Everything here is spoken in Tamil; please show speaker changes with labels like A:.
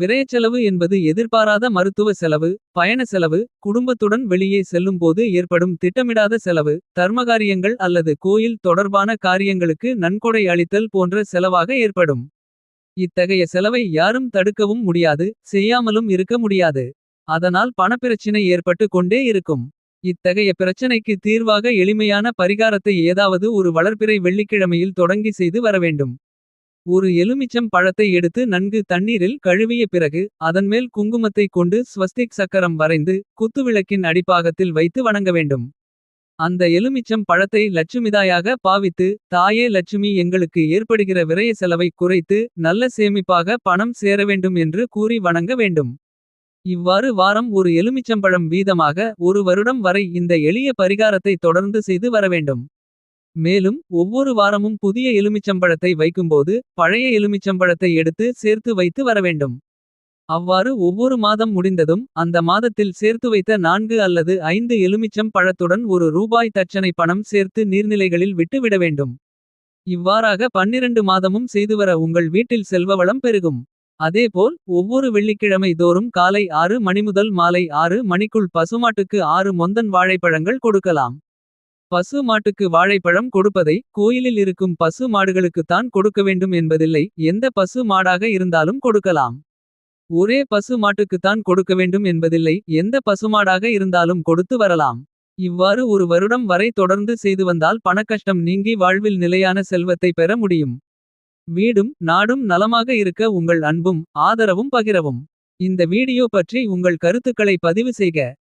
A: விரயச்செலவு என்பது எதிர்பாராத மருத்துவ செலவு. பயண செலவு குடும்பத்துடன் வெளியே செல்லும்போது ஏற்படும். திட்டமிடாத செலவு தர்மகாரியங்கள் அல்லது கோயில். தொடர்பான காரியங்களுக்கு நன்கொடை அளித்தல் போன்ற செலவாக ஏற்படும். இத்தகைய செலவை யாரும் தடுக்கவும் முடியாது. செய்யாமலும் இருக்க முடியாது. அதனால் பணப்பிரச்சினை ஏற்பட்டு கொண்டே இருக்கும். இத்தகைய பிரச்சனைக்கு தீர்வாக எளிமையான பரிகாரத்தை. ஏதாவது ஒரு வளர்பிறை வெள்ளிக்கிழமையில் தொடங்கி செய்து வரவேண்டும். ஒரு எலுமிச்சம் பழத்தை எடுத்து நன்கு தண்ணீரில் கழுவிய பிறகு. அதன்மேல் குங்குமத்தைக் கொண்டு ஸ்வஸ்திக் சக்கரம் வரைந்து. குத்துவிளக்கின் அடிப்பாகத்தில் வைத்து வணங்க வேண்டும். அந்த எலுமிச்சம் பழத்தை லட்சுமிதாயாக பாவித்து. தாயே லட்சுமி எங்களுக்கு ஏற்படுகிற விரய செலவை குறைத்து. நல்ல சேமிப்பாக பணம் சேரவேண்டும் என்று கூறி வணங்க வேண்டும். இவ்வாறு வாரம் ஒரு எலுமிச்சம்பழம் வீதமாக. ஒரு வருடம் வரை இந்த எளிய பரிகாரத்தை தொடர்ந்து செய்து வரவேண்டும். மேலும் ஒவ்வொரு வாரமும் புதிய எலுமிச்சம்பழத்தை வைக்கும்போது. பழைய எலுமிச்சம்பழத்தை எடுத்து சேர்த்து வைத்து வரவேண்டும். அவ்வாறு ஒவ்வொரு மாதம் முடிந்ததும். அந்த மாதத்தில் சேர்த்து வைத்த நான்கு அல்லது ஐந்து எலுமிச்சம் பழத்துடன். ஒரு ரூபாய் தட்சணை பணம் சேர்த்து நீர்நிலைகளில் விட்டு விடவேண்டும். இவ்வாறாக 12 மாதமும் செய்துவர உங்கள் வீட்டில் செல்வவளம் பெருகும். அதேபோல் ஒவ்வொரு வெள்ளிக்கிழமை தோறும் காலை ஆறு மணி முதல் மாலை ஆறு மணிக்குள் பசுமாட்டுக்கு ஆறு மொந்தன் வாழைப்பழங்கள் கொடுக்கலாம். பசு மாட்டுக்கு வாழைப்பழம் கொடுப்பதை கோயிலில் இருக்கும் பசு மாடுகளுக்குத்தான் கொடுக்க வேண்டும் என்பதில்லை. எந்த பசு மாடாக இருந்தாலும் கொடுக்கலாம். ஒரே பசு மாட்டுக்குத்தான் கொடுக்க வேண்டும் என்பதில்லை. எந்த பசுமாடாக இருந்தாலும் கொடுத்து வரலாம். இவ்வாறு ஒரு வருடம் வரை தொடர்ந்து செய்து வந்தால் பணக்கஷ்டம் நீங்கி வாழ்வில் நிலையான செல்வத்தை பெற முடியும். வீடும் நாடும் நலமாக இருக்க உங்கள் அன்பும் ஆதரவும் பகிரவும். இந்த வீடியோ பற்றி உங்கள் கருத்துக்களை பதிவு செய்க.